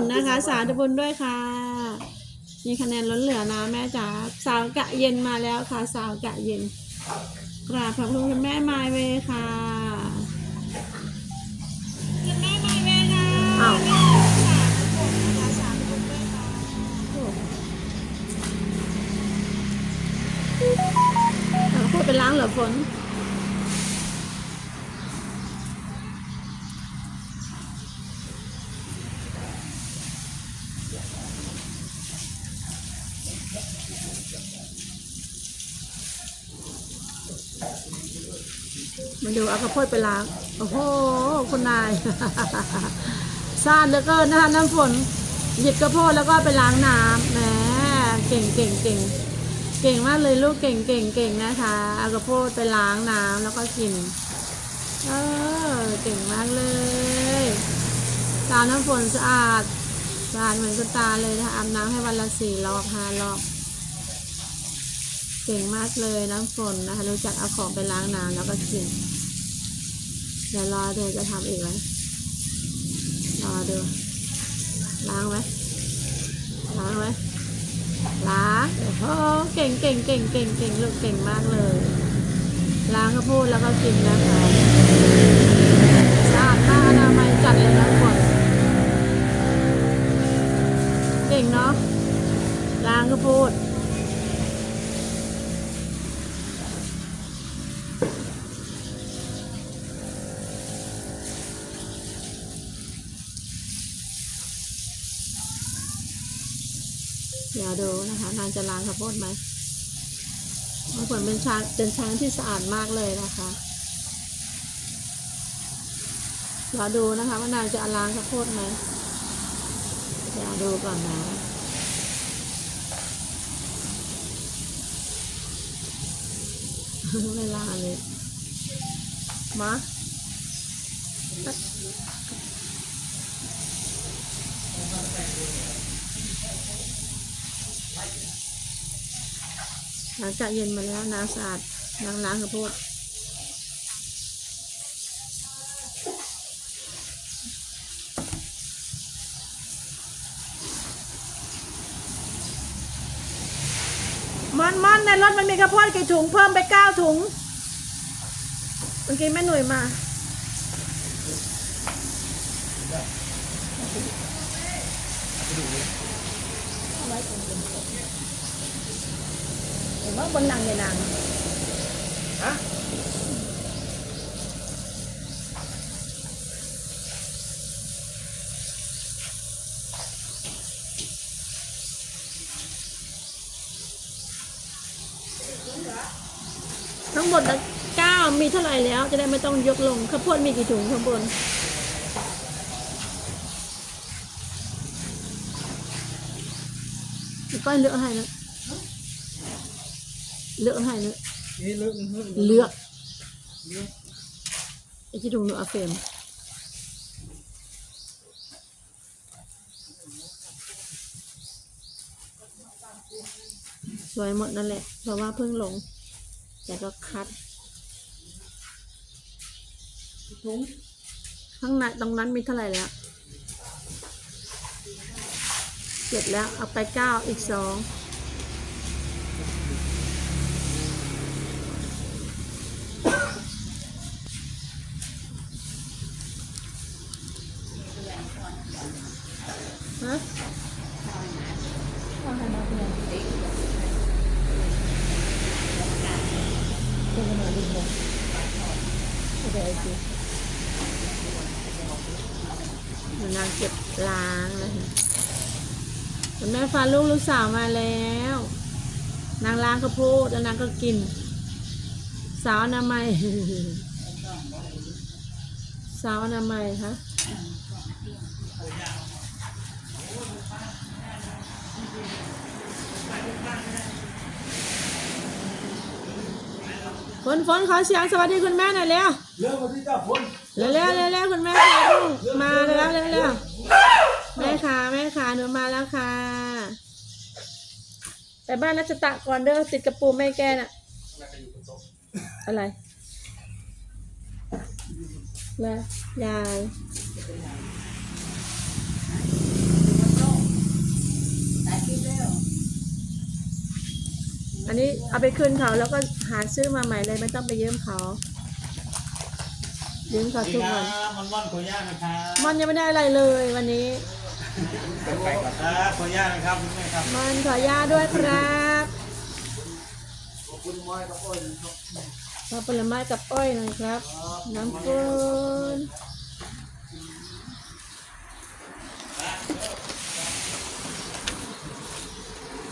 นนะคะ สาธุบุญด้วยค่ะ มีคะแนนล้นเหลือนะแม่จ๋าสาวกะเย็นมาแล้วค่ะ สาวกะเย็น กราบขอบคุณคุณแม่ไมายเวย์ค่ะคุณแม่ไมายเวย์ค่ะอ้าวสาธุบุญนะคะสาธุบุญด้วยค่ะเอาพูดไปล้างเหรอฝน มาดูเอาข้าวโพดไปล้าง โอ้โหคุณนายซ่านเหลือเกินนะคะน้ำฝน หยิบข้าวโพดแล้วก็ไปล้างน้ำแหมเก่งเก่งเก่งเก่งมากเลยลูกเก่งเก่งเก่งนะคะเอาข้าวโพดไปล้างน้ำแล้วก็กินเออเก่งมากเลยตาน้ำฝนสะอาดสะอาดเหมือนคุณตาเลยนะคะอาบน้ำให้วันละสี่รอบห้ารอบ เก่งมากเลยน้ำฝนนะคะรู้จักเอาของไปล้างน้ำแล้วก็กินเดี๋ยวรอเดูจะทำอีกไหมรอดูล้างไหมล้างไหมล้างโอ้โหเก่งเก่งเก่งเก่งเก่งลูกเก่งมากเลย ล้างก็พูดแล้วก็กินนะคะสะอาดมากอนามัยจัดเลยน้ำฝนเก่งเนาะล้างก็พูด เดี๋ยวดูนะคะนางจะล้างข้าวโพดไหมบางคนเป็นช้างเป็นช้างที่สะอาดมากเลยนะคะเดี๋ยวดูนะคะว่านางจะล้างข้าวโพดไหมเดี๋ยวดูก่อนนะไม่ล้างเลยมา หลังจากเย็นมาแล้วน้ำสะอาดล้างล้างข้าวโพดมันมันในรถมันมีข้าวโพดกี่ถุงเพิ่มไปเก้าถุงเมื่อกี้แม่หนุ่ยมาเห็นว่าบนนังในนังฮะทั้งหมดเก้ามีเท่าไหร่แล้ว จะได้ไม่ต้องยกลงข้าวโพดมีกี่ถุงข้างบนก้อยเลือกให้นะ เลือกให้นะนี่เลิกเลิกเลือกเลือกไอ้ที่ถุงหนูเอาเฟรมสวยหมดนั่นแหละ เพราะว่าเพิ่งลง แต่ก็คัดถุงข้างในตรงนั้นมีเท่าไหร่แล้วเจ็ดแล้ว เอาไปเก้าอีกสอง เอาให้มาเป็นยังเป็นขนาดดิบเลยเคโอเคหนูนางเก็บล้างนะคะคุณแม่ฟ้าลูกลูกสาวมาแล้ว นางล้างข้าวโพดแล้วนางก็กิน สาวนามัยสาวนามัยฮะ ฝนฝนขอเสียงสวัสดีคุณแม่หน่อยเร็วเลิกมาที่เจ้าคนเร็วเร็วเร็วเร็วคุณแม่ค่ะลูกมาแล้วเร็วเร็วแม่ขาแม่ขาหนูมาแล้วค่ะไปบ้านรัชตะก่อนเด้อติดกระปูแม่แกน่ะ อะไรแล้วยาย อันนี้เอาไปคืนเขาแล้วก็หาซื้อมาใหม่เลยไม่ต้องไปเยี่ยมเขายืมเขาทุกวันมันม่อนโคย่านะครับมอนยังไม่ได้อะไรเลยวันนี้ไปก่อนนะโคย่านะครับคุณแม่ครับมอนขอย่าด้วยครับขอบคุณมอยกับอ้อยนะครับผลไม้กับอ้อยนะครับ น้ำฝน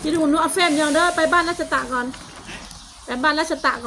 ที่ดูหนูเอาแฟมยังเด้อไปบ้านรัชตะก่อนไปบ้านรัชตะก่อน